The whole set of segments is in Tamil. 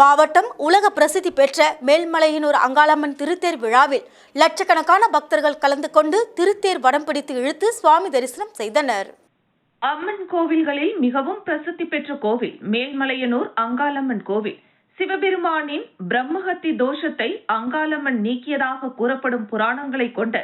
மாவட்டம் உலக பிரசித்தி பெற்ற மேல்மலையனூர் அங்காளம்மன் திருத்தேர் விழாவில் லட்சக்கணக்கான பக்தர்கள் கலந்து கொண்டு திருத்தேர் வடம் பிடித்து இழுத்து சுவாமி தரிசனம் செய்தனர். அம்மன் கோவில்களில் மிகவும் பிரசித்தி பெற்ற கோவில் மேல்மலையனூர் அங்காளம்மன் கோவில். சிவபெருமானின் பிரம்மஹத்தி தோஷத்தை அங்காளம்மன் நீக்கியதாக கூறப்படும் புராணங்களை கொண்ட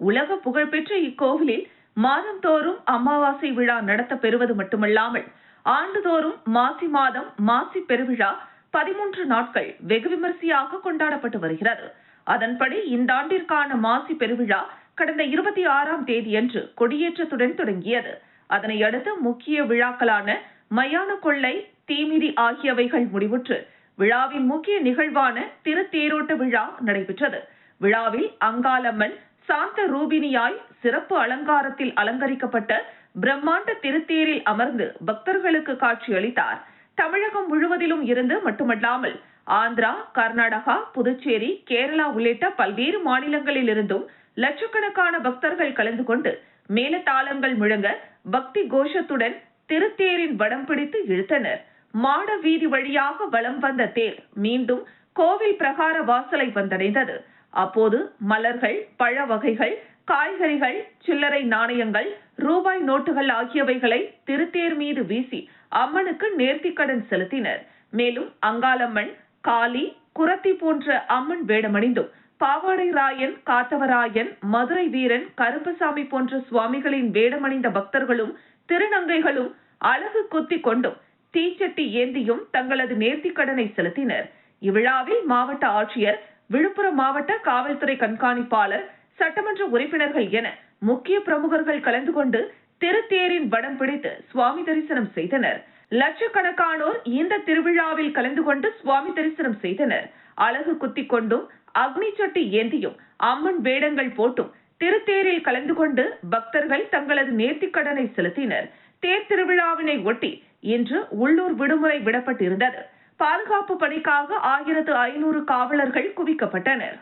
உலக புகழ்பெற்ற இக்கோவிலில் மாதந்தோறும் அமாவாசை விழா நடத்த பெறுவது மட்டுமல்லாமல் ஆண்டுதோறும் மாசி மாதம் மாசி பெருவிழா பதிமூன்று நாட்கள் வெகு விமரிசையாக கொண்டாடப்பட்டு வருகிறது. அதன்படி இந்த ஆண்டிற்கான மாசி பெருவிழா கடந்த இருபத்தி ஆறாம் தேதியன்று கொடியேற்றத்துடன் தொடங்கியது. அதனை அடுத்து முக்கிய விழாக்களான மயான கொள்ளை தீமிதி ஆகியவைகள் முடிவுற்று விழாவின் முக்கிய நிகழ்வான திருத்தேரோட்ட விழா நடைபெற்றது. விழாவில் அங்காளம்மன் சாந்த ரூபினியாய் சிறப்பு அலங்காரத்தில் அலங்கரிக்கப்பட்ட பிரம்மாண்ட திருத்தேரில் அமர்ந்து பக்தர்களுக்கு காட்சியளித்தார். தமிழகம் முழுவதிலும் இருந்து மட்டுமல்லாமல் ஆந்திரா கர்நாடகா புதுச்சேரி கேரளா உள்ளிட்ட பல்வேறு மாநிலங்களில் இருந்தும் லட்சக்கணக்கான பக்தர்கள் கலந்து கொண்டு மேலதாளங்கள் முழங்க பக்தி கோஷத்துடன் திருத்தேரின் வடம் பிடித்து இழுத்தனர். மாட வீதி வழியாக வலம் வந்த தேர் மீண்டும் கோவில் பிரகார வாசலை வந்தடைந்தது. அப்போது மலர்கள் பழ வகைகள் காய்கறிகள் சில்லறை நாணயங்கள் ரூபாய் நோட்டுகள் ஆகியவைகளை திருத்தேர் மீது வீசி அம்மனுக்கு நேர்த்திக்கடன் செலுத்தினர். மேலும் அங்காளம்மன் காளி குரத்தி போன்ற அம்மன் வேடமணிந்தும் பாவாடை ராயன் காத்தவராயன் மதுரை வீரன் கருப்பசாமி போன்ற சுவாமிகளின் வேடமணிந்த பக்தர்களும் திருநங்கைகளும் அழகு குத்தி கொண்டும் தீச்சட்டி ஏந்தியும் தங்களது நேர்த்திக்கடனை செலுத்தினர். இவ்விழாவில் மாவட்ட ஆட்சியர் விழுப்புரம் மாவட்ட காவல்துறை கண்காணிப்பாளர் சட்டமன்ற உறுப்பினர்கள் என முக்கிய பிரமுகர்கள் கலந்து கொண்டு திருத்தேரின் வடம் பிடித்து சுவாமி தரிசனம் செய்தனர். லட்சக்கணக்கானோர் இந்த திருவிழாவில் கலந்து கொண்டு சுவாமி தரிசனம் செய்தனர். அழகு குத்தி கொண்டும் அக்னி சட்டி ஏந்தியும் அம்மன் வேடங்கள் போட்டும் திருத்தேரில் கலந்து கொண்டு பக்தர்கள் தங்களது நேர்த்திக்கடனை செலுத்தினர். தேர் திருவிழாவினை ஒட்டி இன்று உள்ளூர் விடுமுறை விடப்பட்டிருந்தது. பாதுகாப்பு பணிக்காக ஆயிரத்து ஐநூறு காவலர்கள் குவிக்கப்பட்டனர்.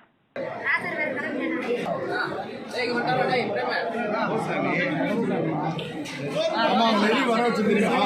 ஆமா வெளி வர வச்சிருக்கீங்களா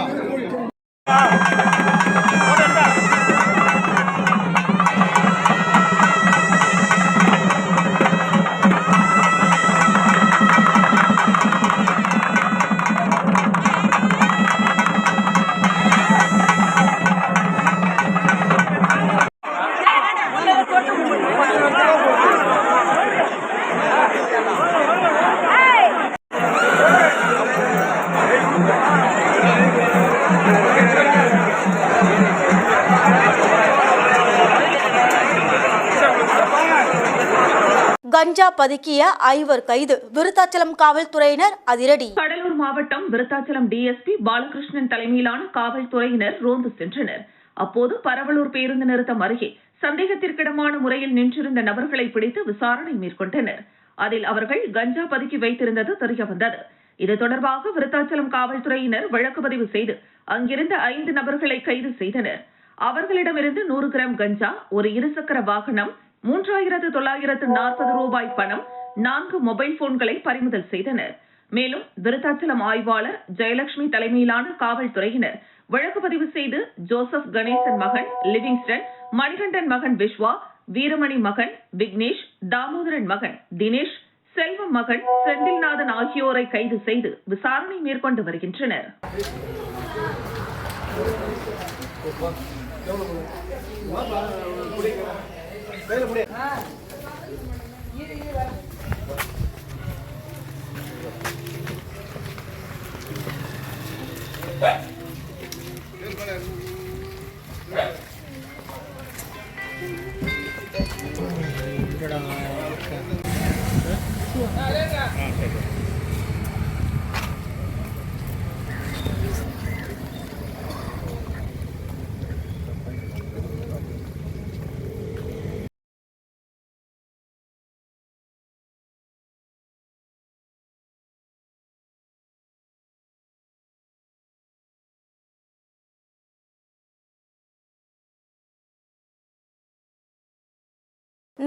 பதுக்கிய ஐவர் கைது. விருத்தாச்சலம் காவல்துறையினர் அதிரடி. கடலூர் மாவட்டம் விருத்தாச்சலம் டிஎஸ்பி பாலகிருஷ்ணன் தலைமையிலான காவல்துறையினர் ரோந்து சென்றனர். அப்போது பரவலூர் பேருந்து நிறுத்தம் அருகே சந்தேகத்திற்கிடமான முறையில் நின்றிருந்த நபர்களை பிடித்து விசாரணை மேற்கொண்டனர். அதில் அவர்கள் கஞ்சா பதுக்கி வைத்திருந்தது தெரியவந்தது. இது தொடர்பாக விருத்தாச்சலம் காவல்துறையினர் வழக்கு பதிவு செய்து அங்கிருந்த ஐந்து நபர்களை கைது செய்தனர். அவர்களிடமிருந்து நூறு கிராம் கஞ்சா ஒரு இருசக்கர வாகனம் மூன்றாயிரத்து தொள்ளாயிரத்து நாற்பது ரூபாய் பணம் நான்கு மொபைல் போன்களை பறிமுதல் செய்தனர். மேலும் விருத்தாச்சலம் ஆய்வாளர் ஜெயலட்சுமி தலைமையிலான காவல்துறையினர் வழக்கு பதிவு செய்து ஜோசப் கணேசன் மகன் லிவிங்ஸ்டன் மணிகண்டன் மகன் விஸ்வா வீரமணி மகன் விக்னேஷ் தாமோதரன் மகன் தினேஷ் செல்வம் மகன் செந்தில்நாதன் ஆகியோரை கைது செய்து விசாரணை மேற்கொண்டு வருகின்றனர். Hey!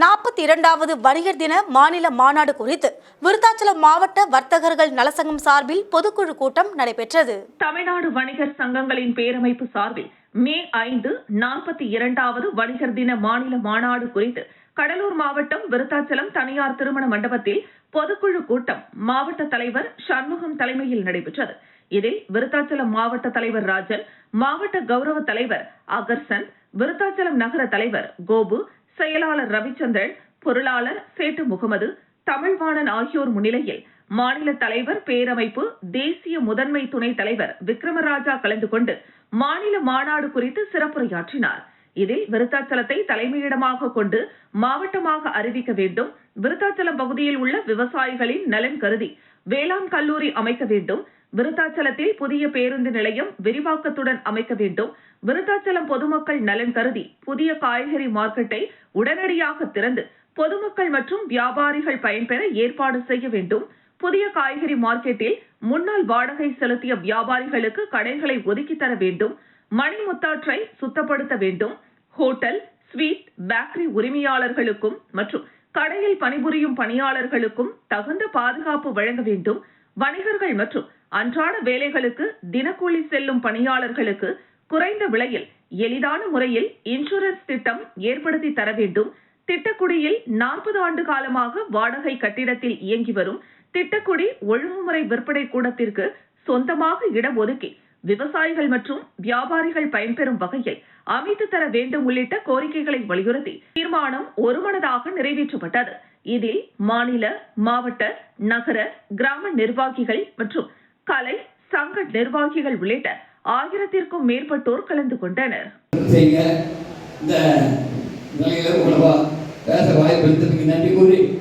நாற்பத்தி இரண்டாவது வணிகர் தின மாநில மாநாடு குறித்து விருத்தாச்சலம் மாவட்ட வர்த்தகர்கள் நலசங்கம் சார்பில் பொதுக்குழு கூட்டம் நடைபெற்றது. தமிழ்நாடு வணிகர் சங்கங்களின் பேரமைப்பு சார்பில் மே ஐந்து நாற்பத்தி இரண்டாவது வணிகர் தின மாநில மாநாடு குறித்து கடலூர் மாவட்டம் விருத்தாச்சலம் தனியார் திருமண மண்டபத்தில் பொதுக்குழு கூட்டம் மாவட்ட தலைவர் சண்முகம் தலைமையில் நடைபெற்றது. இதில் விருத்தாச்சலம் மாவட்ட தலைவர் ராஜன் மாவட்ட கௌரவ தலைவர் அகர்சன் விருத்தாச்சலம் நகர தலைவர் கோபு செயலாளர் ரவிச்சந்திரன் பொருளாளர் சேட்டு முகமது தமிழ்வாணன் ஆகியோர் முன்னிலையில் மாநில தலைவர் பேரமைப்பு தேசிய முதன்மை துணைத் தலைவர் விக்ரமராஜா கலந்து கொண்டு மாநில மாநாடு குறித்து சிறப்புரையாற்றினார். இதில் விருத்தாச்சலத்தை தலைமையிடமாக கொண்டு மாவட்டமாக அறிவிக்க வேண்டும் விருத்தாச்சலம் பகுதியில் உள்ள விவசாயிகளின் நலன் கருதி வேளாண் கல்லூரி அமைக்க வேண்டும் விருத்தாச்சலத்தில் புதிய பேருந்து நிலையம் விரிவாக்கத்துடன் அமைக்க வேண்டும். விருத்தாச்சலம் பொதுமக்கள் நலன் கருதி புதிய காய்கறி மார்க்கெட்டை உடனடியாக திறந்து பொதுமக்கள் மற்றும் வியாபாரிகள் பயன்பெற ஏற்பாடு செய்ய வேண்டும். புதிய காய்கறி மார்க்கெட்டில் முன்னாள் வாடகை செலுத்திய வியாபாரிகளுக்கு கடைகளை ஒதுக்கி தர வேண்டும். மணிமுத்தாற்றை சுத்தப்படுத்த வேண்டும். ஹோட்டல் ஸ்வீட் பேக்கரி உரிமையாளர்களுக்கும் மற்றும் கடையில் பணிபுரியும் பணியாளர்களுக்கும் தகுந்த பாதுகாப்பு வழங்க வேண்டும். வணிகர்கள் மற்றும் அன்றாட வேலைகளுக்கு தினக்கூலி செல்லும் பணியாளர்களுக்கு குறைந்த விலையில் எளிதான முறையில் இன்சூரன்ஸ் திட்டம் ஏற்படுத்தி தர வேண்டும். திட்டக்குடியில் நாற்பது ஆண்டு காலமாக வாடகை கட்டிடத்தில் இயங்கி வரும் திட்டக்குடி ஒழுங்குமுறை விற்பனை கூடத்திற்கு சொந்தமாக இடம் ஒதுக்கி விவசாயிகள் மற்றும் வியாபாரிகள் பயன்பெறும் வகையில் அமைத்து தர வேண்டும் உள்ளிட்ட கோரிக்கைகளை வலியுறுத்தி தீர்மானம் ஒருமனதாக நிறைவேற்றப்பட்டது. இதில் மாநில மாவட்ட நகர கிராம நிர்வாகிகள் மற்றும் கலை சங்க நிர்வாகிகள் உள்ளிட்ட ஆயிரத்திற்கும் மேற்பட்டோர் கலந்து கொண்டனர். இந்த நிலையில உங்களை வா- பேச வாய்ப்பு நன்றி கூறி.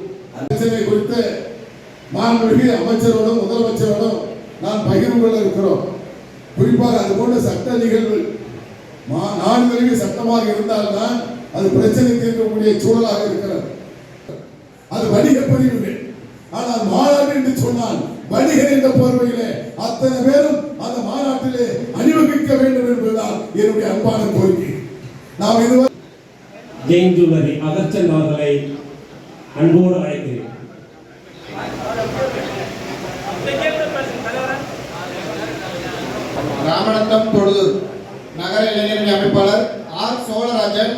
பிரச்சனை குறித்து மாண்புமிகு அமைச்சரோடும் முதலமைச்சரோடும் நான் பகிர்ந்து கொள்ள இருக்கிறோம். குறிப்பாக அது போன்ற சட்ட நிகழ்வு மா- நாடு தழுவிய சட்டமாக இருந்தால்தான் அது பிரச்சனை தீர்க்கக்கூடிய சூழலாக இருக்கிறது. அது வணிக ஆனால் மாநாடு என்று சொன்னால் வணிகர் என்ற போர்வையிலே அத்தனை பேரும் அந்த மாநாட்டிலே அணிவகுக்க வேண்டும் என்பதுதான் என்னுடைய அன்பான கோரிக்கை. நாம் இதுவரை ஜெயின் ஜுவல்லரி அகர்ச்சன் அவர்களை அன்போடு அழைக்கிறேன். ராமநத்தம் தொழுதூர் நகர இளைஞரணி அமைப்பாளர் ஆர். சோழராஜன்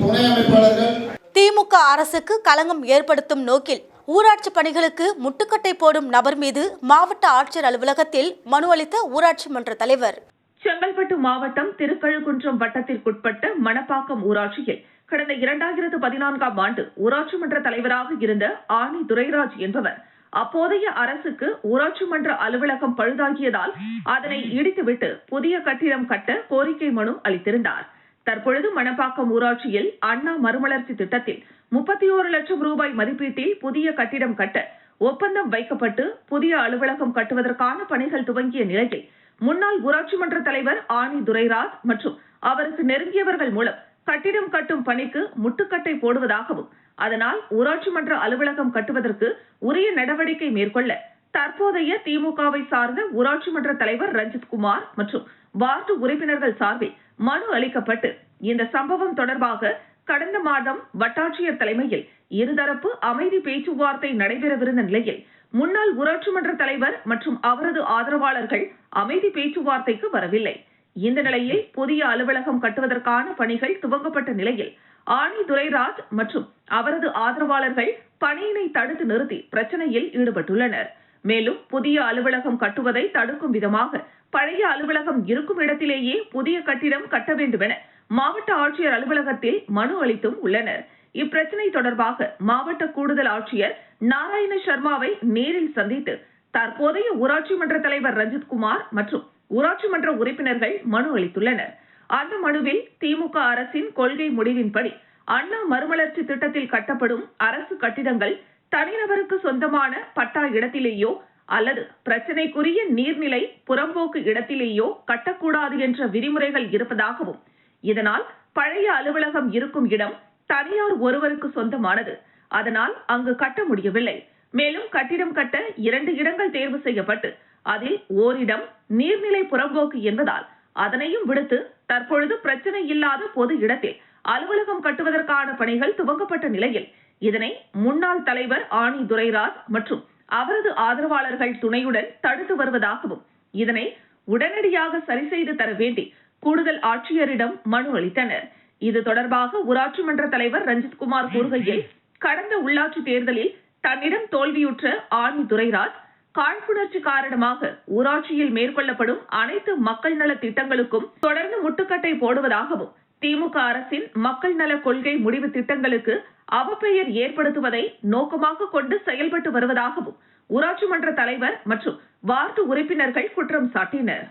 துணை அமைப்பாளர்கள். திமுக அரசுக்கு களங்கம் ஏற்படுத்தும் நோக்கில் ஊராட்சி பணிகளுக்கு முட்டுக்கட்டை போடும் நபர் மீது மாவட்ட ஆட்சியர் அலுவலகத்தில் மனு அளித்த ஊராட்சி மன்ற தலைவர். செங்கல்பட்டு மாவட்டம் திருக்கழுக்குன்றம் வட்டத்திற்குட்பட்ட மணப்பாக்கம் ஊராட்சியில் கடந்த இரண்டாயிரத்து பதினான்காம் ஆண்டு ஊராட்சி மன்ற தலைவராக இருந்த ஆனி துரைராஜ் என்பவர் அப்போதைய அரசுக்கு ஊராட்சி மன்ற அலுவலகம் பழுதாகியதால் அதனை இடித்துவிட்டு புதிய கட்டிடம் கட்ட கோரிக்கை மனு அளித்திருந்தார். தற்பொழுது மணப்பாக்கம் ஊராட்சியில் அண்ணா மறுமலர்ச்சி திட்டத்தில் முப்பத்தி ஓரு லட்சம் ரூபாய் மதிப்பீட்டில் புதிய கட்டிடம் கட்ட ஒப்பந்தம் வைக்கப்பட்டு புதிய அலுவலகம் கட்டுவதற்கான பணிகள் துவங்கிய நிலையில் முன்னாள் ஊராட்சி மன்ற தலைவர் ஆனி துரைராஜ் மற்றும் அவருக்கு நெருங்கியவர்கள் மூலம் கட்டிடம் கட்டும் பணிக்கு முட்டுக்கட்டை போடுவதாகவும் அதனால் ஊராட்சி மன்ற அலுவலகம் கட்டுவதற்கு உரிய நடவடிக்கை மேற்கொள்ள தற்போதைய திமுகவை சார்ந்த ஊராட்சி மன்ற தலைவர் ரஞ்சித் குமார் மற்றும் வார்டு உறுப்பினர்கள் சார்பில் மனு அளிக்கப்பட்டு இந்த சம்பவம் தொடர்பாக கடந்த மாதம் வட்டாட்சியர் தலைமையில் இருதரப்பு அமைதி பேச்சுவார்த்தை நடைபெறவிருந்த நிலையில் முன்னாள் ஊராட்சி மன்ற தலைவர் மற்றும் அவரது ஆதரவாளர்கள் அமைதி பேச்சுவார்த்தைக்கு வரவில்லை. இந்த நிலையில் புதிய அலுவலகம் கட்டுவதற்கான பணிகள் துவங்கப்பட்ட நிலையில் ஆனி துரைராஜ் மற்றும் அவரது ஆதரவாளர்கள் பணியினை தடுத்து நிறுத்தி பிரச்சனையில் ஈடுபட்டுள்ளனர். மேலும் புதிய அலுவலகம் கட்டுவதை தடுக்கும் விதமாக பழைய அலுவலகம் இருக்கும் இடத்திலேயே புதிய கட்டிடம் கட்ட வேண்டுமென மாவட்ட ஆட்சியர் அலுவலகத்தில் மனு அளித்தும் உள்ளனர். இப்பிரச்சனை தொடர்பாக மாவட்ட கூடுதல் ஆட்சியர் நாராயண சர்மாவை நேரில் சந்தித்து தற்போதைய ஊராட்சி மன்ற தலைவர் ரஞ்சித் குமார் மற்றும் ஊராட்சி மன்ற உறுப்பினர்கள் மனு அளித்துள்ளனர். அந்த மனுவில் திமுக அரசின் கொள்கை முடிவின்படி அண்ணா மறுமலர்ச்சி திட்டத்தில் கட்டப்படும் அரசு கட்டிடங்கள் தனிநபருக்கு சொந்தமான பட்டா இடத்திலேயோ அல்லது பிரச்சனைக்குரிய நீர்நிலை புறம்போக்கு இடத்திலேயோ கட்டக்கூடாது என்ற விதிமுறைகள் இருப்பதாகவும் இதனால் பழைய அலுவலகம் இருக்கும் இடம் தனியார் ஒருவருக்கு சொந்தமானது. அதனால் அங்கு கட்ட முடியவில்லை. மேலும் கட்டிடம் கட்ட இரண்டு இடங்கள் தேர்வு செய்யப்பட்டு அதில் ஓரிடம் நீர்நிலை புறம்போக்கு என்பதால் அதனையும் விடுத்து தற்பொழுது பிரச்சனை இல்லாத பொது இடத்தில் அலுவலகம் கட்டுவதற்கான பணிகள் துவங்கப்பட்ட நிலையில் இதனை முன்னாள் தலைவர் ஆணி துரைராஜ் மற்றும் அவரது ஆதரவாளர்கள் துணையுடன் தடுத்து வருவதாகவும் இதனை உடனடியாக சரி செய்து தர வேண்டி கூடுதல் ஆட்சியரிடம் மனு அளித்தனர். இது தொடர்பாக ஊராட்சி மன்ற தலைவர் ரஞ்சித்குமார் கூறுகையில் கடந்த உள்ளாட்சி தேர்தலில் தன்னிடம் தோல்வியுற்ற ஆர்மி துரைராஜ் காழ்ப்புணர்ச்சி காரணமாக ஊராட்சியில் மேற்கொள்ளப்படும் அனைத்து மக்கள் நல திட்டங்களுக்கும் தொடர்ந்து முட்டுக்கட்டை போடுவதாகவும் திமுக அரசின் மக்கள் நல கொள்கை முடிவு திட்டங்களுக்கு அவப்பெயர் ஏற்படுத்துவதை நோக்கமாக கொண்டு செயல்பட்டு வருவதாகவும் ஊராட்சி மன்ற தலைவர் மற்றும் வார்டு உறுப்பினர்கள் குற்றம் சாட்டினர்.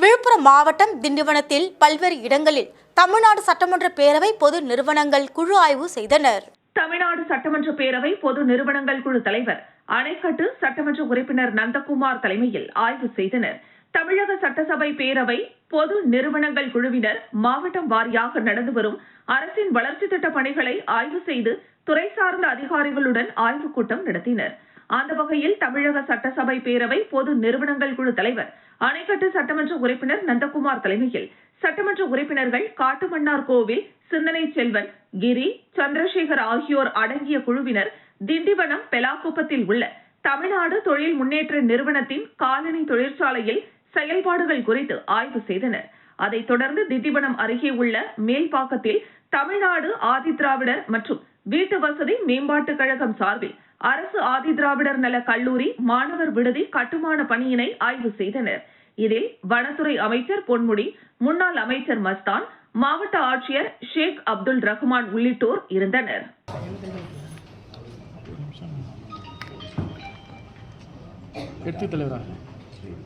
விழுப்புரம் மாவட்டம் திண்டிவனத்தில் பல்வேறு இடங்களில் தமிழ்நாடு சட்டமன்ற பேரவை பொது நிறுவனங்கள் குழு ஆய்வு செய்தனர். தமிழ்நாடு சட்டமன்ற பேரவை பொது நிறுவனங்கள் குழு தலைவர் அணைக்கட்டு சட்டமன்ற உறுப்பினர் நந்தகுமார் தலைமையில் ஆய்வு செய்தனர். தமிழக சட்டசபை பேரவை பொது நிறுவனங்கள் குழுவினர் மாவட்டம் வாரியாக நடந்து வரும் அரசின் வளர்ச்சி திட்ட பணிகளை ஆய்வு செய்து துறை சார்ந்த அதிகாரிகளுடன் ஆய்வுக் கூட்டம் நடத்தினர். அந்த வகையில் தமிழக சட்டசபை பேரவை பொது நிறுவனங்கள் குழு தலைவர் அணைக்கட்டு சட்டமன்ற உறுப்பினர் நந்தகுமார் தலைமையில். சட்டமன்ற உறுப்பினர்கள் காட்டுமன்னார் கோவில் சிந்தனை செல்வன் கிரி சந்திரசேகர் ஆகியோர் அடங்கிய குழுவினர் திண்டிவனம் பெலாக்குப்பத்தில் உள்ள தமிழ்நாடு தொழில் முன்னேற்ற நிறுவனத்தின் காலனி தொழிற்சாலையில் செயல்பாடுகள் குறித்து ஆய்வு செய்தனர். அதைத் தொடர்ந்து திண்டிவனம் அருகே உள்ள மேல்பாக்கத்தில் தமிழ்நாடு ஆதிதிராவிடர் மற்றும் வீட்டு வசதி மேம்பாட்டுக் கழகம் சார்பில் அரசு ஆதிதிராவிடர் நல கல்லூரி மாணவர் விடுதி கட்டுமான பணியினை ஆய்வு செய்தனர். இதில் வனத்துறை அமைச்சர் பொன்முடி முன்னாள் அமைச்சர் மஸ்தான் மாவட்ட ஆட்சியர் ஷேக் அப்துல் ரஹ்மான் உள்ளிட்டோர் இருந்தனர். எடுத்து தலைவரா?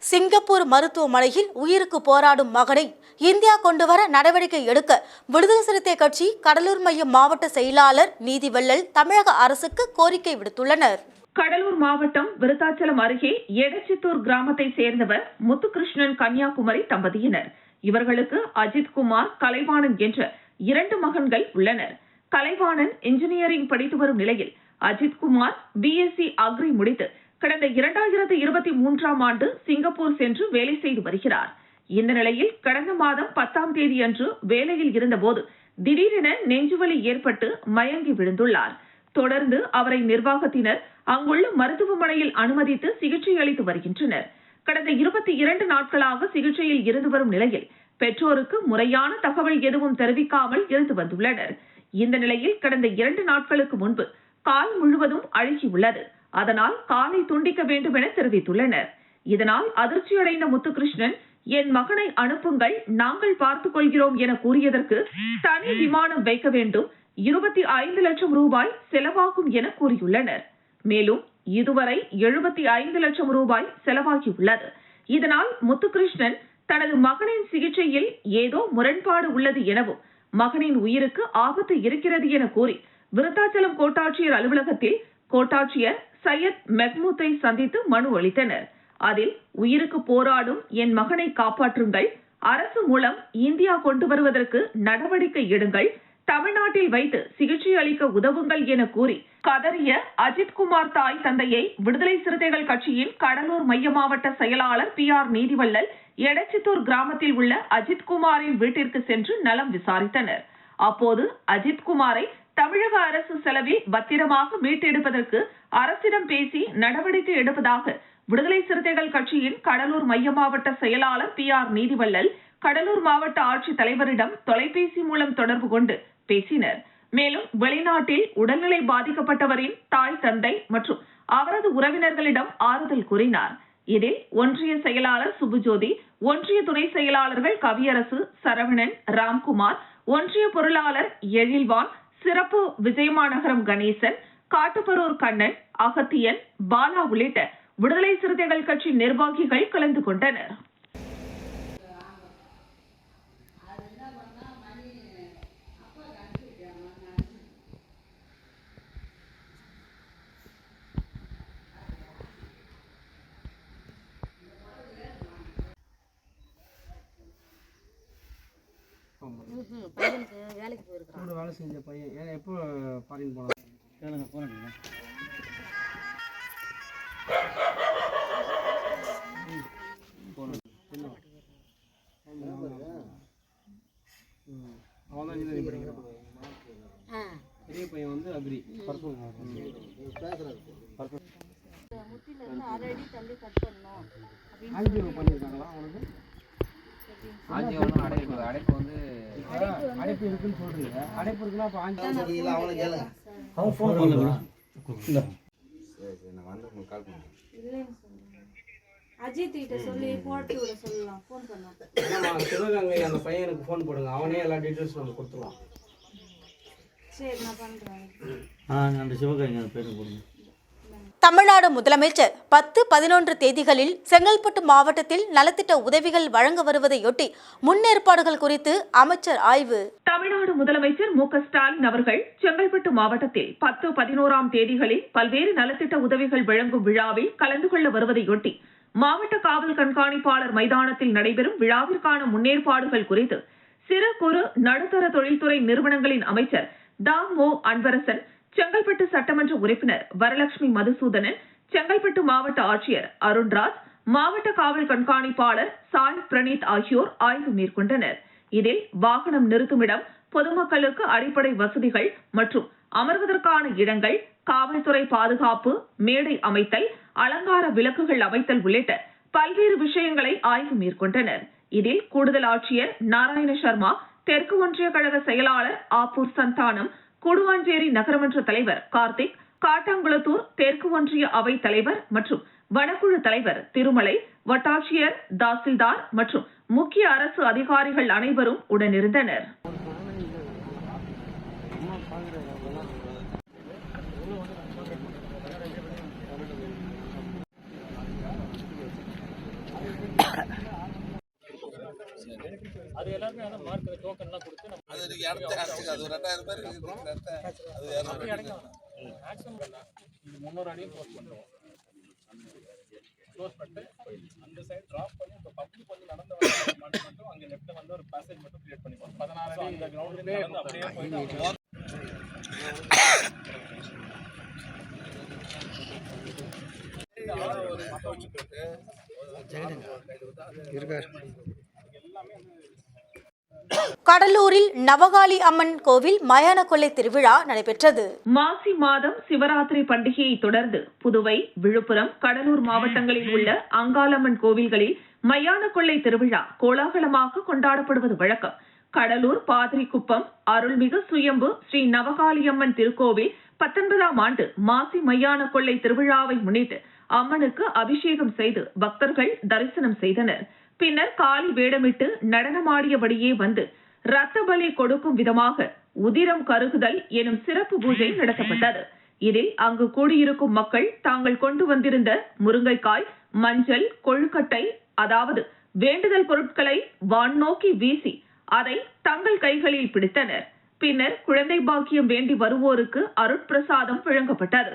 சிங்கப்பூர் மருத்துவமனையில் உயிருக்கு போராடும் மகனை இந்தியா கொண்டு வர நடவடிக்கை எடுக்க விடுதலை சிறுத்தை கட்சி கடலூர் மையம் மாவட்ட செயலாளர் நீதிவள்ளல் தமிழக அரசுக்கு கோரிக்கை விடுத்துள்ளனர். கடலூர் மாவட்டம் விருத்தாச்சலம் அருகே எடச்சித்தூர் கிராமத்தை சேர்ந்தவர் முத்துகிருஷ்ணன் கன்னியாகுமரி தம்பதியினர். இவர்களுக்கு அஜித் குமார் கலைவாணன் என்ற இரண்டு மகன்கள் உள்ளனர். கலைவாணன் இன்ஜினியரிங் படித்து வரும் நிலையில் அஜித் குமார் பிஎஸ்சி அக்ரி முடித்து கடந்த இரண்டாயிரத்து இருபத்தி மூன்றாம் ஆண்டு சிங்கப்பூர் சென்று வேலை செய்து வருகிறார். இந்த நிலையில் கடந்த மாதம் பத்தாம் தேதி அன்று வேலையில் இருந்தபோது திடீரென நெஞ்சுவலி ஏற்பட்டு மயங்கி விழுந்துள்ளார். தொடர்ந்து அவரை நிர்வாகத்தினர் அங்குள்ள மருத்துவமனையில் அனுமதித்து சிகிச்சை அளித்து வருகின்றனர். கடந்த இருபத்தி இரண்டு நாட்களாக சிகிச்சையில் இருந்து வரும் நிலையில் பெற்றோருக்கு முறையான தகவல் எதுவும் தெரிவிக்காமல் இருந்து வந்துள்ளனர். இந்த நிலையில் கடந்த இரண்டு நாட்களுக்கு முன்பு கால் முழுவதும் அழுகியுள்ளது அதனால் காலை துண்டிக்க வேண்டும் என தெரிவித்துள்ளனர். இதனால் அதிர்ச்சியடைந்த முத்துகிருஷ்ணன் என் மகனை அனுப்புங்கள் நாங்கள் பார்த்துக் கொள்கிறோம் என கூறியதற்கு தனி விமானம் வைக்க வேண்டும் இருபத்தி ஐந்து லட்சம் ரூபாய் செலவாகும் என கூறியுள்ளனர். மேலும் இதுவரை எழுபத்தி ஐந்து லட்சம் ரூபாய் செலவாகியுள்ளது. இதனால் முத்துகிருஷ்ணன் தனது மகனின் சிகிச்சையில் ஏதோ முரண்பாடு உள்ளது எனவும் மகனின் உயிருக்கு ஆபத்து இருக்கிறது என கூறி விருத்தாச்சலம் கோட்டாட்சியர் அலுவலகத்தில் கோட்டாட்சியர் சையத் மெஹ்மூத்தை சந்தித்து மனு அளித்தனர். அதில் உயிருக்கு போராடும் என் மகனை காப்பாற்றுங்கள். அரசு மூலம் இந்தியா கொண்டு வருவதற்கு நடவடிக்கை எடுங்கள். தமிழ்நாட்டில் வைத்து சிகிச்சை அளிக்க உதவுங்கள் என கூறி கதறிய அஜித்குமார் தாய் தந்தையை விடுதலை சிறுத்தைகள் கட்சியின் கடலூர் மைய மாவட்ட செயலாளர் பி ஆர் நீதிவள்ளல் எடச்சித்தூர் கிராமத்தில் உள்ள அஜித்குமாரின் வீட்டிற்கு சென்று நலம் விசாரித்தனர். அப்போது அஜித்குமாரை தமிழக அரசு செலவில் பத்திரமாக மீட்டெடுப்பதற்கு அரசிடம் பேசி நடவடிக்கை எடுப்பதாக விடுதலை சிறுத்தைகள் கட்சியின் கடலூர் மைய மாவட்ட செயலாளர் பி ஆர் நீதிவள்ளல் கடலூர் மாவட்ட ஆட்சித் தலைவரிடம் தொலைபேசி மூலம் தொடர்பு கொண்டு பேசினர். மேலும் வெளிநாட்டில் உடல்நிலை பாதிக்கப்பட்டவரின் தாய் தந்தை மற்றும் அவரது உறவினர்களிடம் ஆறுதல் கூறினார். இதில் ஒன்றிய செயலாளர் சுபுஜோதி ஒன்றிய துணை செயலாளர்கள் கவியரசு சரவணன் ராம்குமார் ஒன்றிய பொருளாளர் எழில்வான் சிறப்பு விஜயமாநகரம் கணேசன் காட்டுப்பரூர் கண்ணன் அகத்தியன் பாலா உள்ளிட்ட விடுதலை சிறுத்தைகள் கட்சி நிர்வாகிகள் கலந்து கொண்டனர். பையனுக்கு வேலைக்கு போயிருக்கான் கூட வேலை செஞ்ச பையன். ஏன் எப்போ ஃபாரின் போனான்? கேளுங்க போனீங்க அவன் தான் இன்ஜினியரிங் படிக்கிறான். பெரிய பையன் வந்து அக்ரி. பர்பல் முட்டில இருந்து அரை அடி தள்ளி கட் பண்ணணும். ஆஞ்சியோ பண்ணியிருக்காங்களா அவனுக்கு? ஆஞ்சியோன்னு அடைப்பு அடைப்பு வந்து அடைப்பு இருக்குன்னு சொல்றீங்க அடைப்பு இருக்குன்னா அப்போ ஆஞ்சி அவன் ஃபோன் பண்ணல சரி சரி நான் வந்து உங்களுக்கு கால் பண்ணுறேன் இல்லைன்னு அஜித் கிட்ட சொல்லி போட்டு விட சொல்லலாம் ஃபோன் சிவகங்கை அந்த பையனுக்கு ஃபோன் போடுங்க அவனே எல்லா டீட்டெயில்ஸும் நமக்கு கொடுத்துருவான் சரி நான் ஆ அந்த சிவகங்கை அந்த பேருக்கு போடுங்க தமிழ்நாடு முதலமைச்சர் பத்து பதினொன்று தேதிகளில் செங்கல்பட்டு மாவட்டத்தில் நலத்திட்ட உதவிகள் வழங்க வருவதையொட்டி முன்னேற்பாடுகள் குறித்து அமைச்சர் ஆய்வு. தமிழ்நாடு முதலமைச்சர் மு ஸ்டாலின் அவர்கள் செங்கல்பட்டு மாவட்டத்தில் பத்து பதினோராம் தேதிகளில் பல்வேறு நலத்திட்ட உதவிகள் வழங்கும் விழாவில் கலந்து கொள்ள வருவதையொட்டி மாவட்ட காவல் கண்காணிப்பாளர் மைதானத்தில் நடைபெறும் விழாவிற்கான முன்னேற்பாடுகள் குறித்து சிறு குறு நடுத்தர தொழில்துறை நிறுவனங்களின் அமைச்சர் டா மோ. அன்பரசன் செங்கல்பட்டு சட்டமன்ற உறுப்பினர் வரலட்சுமி மதுசூதனன் செங்கல்பட்டு மாவட்ட ஆட்சியர் அருண்ராஜ் மாவட்ட காவல் கண்காணிப்பாளர் சாய் பிரணீத் ஆகியோர் ஆய்வு மேற்கொண்டனர். இதில் வாகனம் நிறுத்துமிடம் பொதுமக்களுக்கு அடிப்படை வசதிகள் மற்றும் அமர்வதற்கான இடங்கள் காவல்துறை பாதுகாப்பு மேடை அமைத்தல் அலங்கார விளக்குகள் அமைத்தல் உள்ளிட்ட பல்வேறு விஷயங்களை ஆய்வு மேற்கொண்டனர். இதில் கூடுதல் ஆட்சியர் நாராயண சர்மா தெற்கு ஒன்றிய கழக செயலாளர் ஆப்பூர் சந்தானம் கூடுவாஞ்சேரி நகரமன்ற தலைவர் கார்த்திக் காட்டாங்குளத்தூர் தெற்கு ஒன்றிய அவை தலைவர் மற்றும் வனக்குழு தலைவர் திருமலை வட்டாட்சியர் தாசில்தார் மற்றும் முக்கிய அரசு அதிகாரிகள் அனைவரும் உடனிருந்தனர். முந்நூறு அடியும் க்ளோஸ் பண்ணுறோம் க்ளோஸ் பண்ணிட்டு அந்த சைடு ட்ராப் பண்ணி இப்போ பப்ளிக் வந்து நடந்து வர மட்டும் மட்டும் அங்கே லெஃப்ட்டில் வந்து ஒரு பேசேஜ் மட்டும் கிரியேட் பண்ணிப்போம் பதினாறு அடி இந்த கிரவுண்ட்லேயே அப்படியே போயிட்டு அவங்க கடலூரில் நவகாளி அம்மன் கோவில் மயான கொள்ளை திருவிழா நடைபெற்றது. மாசி மாதம் சிவராத்திரி பண்டிகையை தொடர்ந்து புதுவை விழுப்புரம் கடலூர் மாவட்டங்களில் உள்ள அங்காளம்மன் கோவில்களில் மயான கொள்ளை திருவிழா கோலாகலமாக கொண்டாடப்படுவது வழக்கம். கடலூர் பாதிரிக்குப்பம் அருள்மிகு சுயம்பு ஸ்ரீ நவகாளியம்மன் திருக்கோவில் பத்தொன்பதாம் ஆண்டு மாசி மையான கொள்ளை திருவிழாவை முன்னிட்டு அம்மனுக்கு அபிஷேகம் செய்து பக்தர்கள் தரிசனம் செய்தனர். பின்னர் காளி வேடமிட்டு நடனமாடியபடியே வந்து ரத்த பலி கொடுக்கும் விதமாக உதிரம் கருகுதல் எனும் சிறப்பு பூஜை நடத்தப்பட்டது. இதில் அங்கு கூடியிருக்கும் மக்கள் தாங்கள் கொண்டு வந்திருந்த முருங்கைக்காய் மஞ்சள் கொழுக்கட்டை அதாவது வேண்டுதல் பொருட்களை வான் நோக்கி வீசி அதை தங்கள் கைகளில் பிடித்தனர். பின்னர் குழந்தை பாக்கியம் வேண்டி வருவோருக்கு அருட்பிரசாதம் வழங்கப்பட்டது.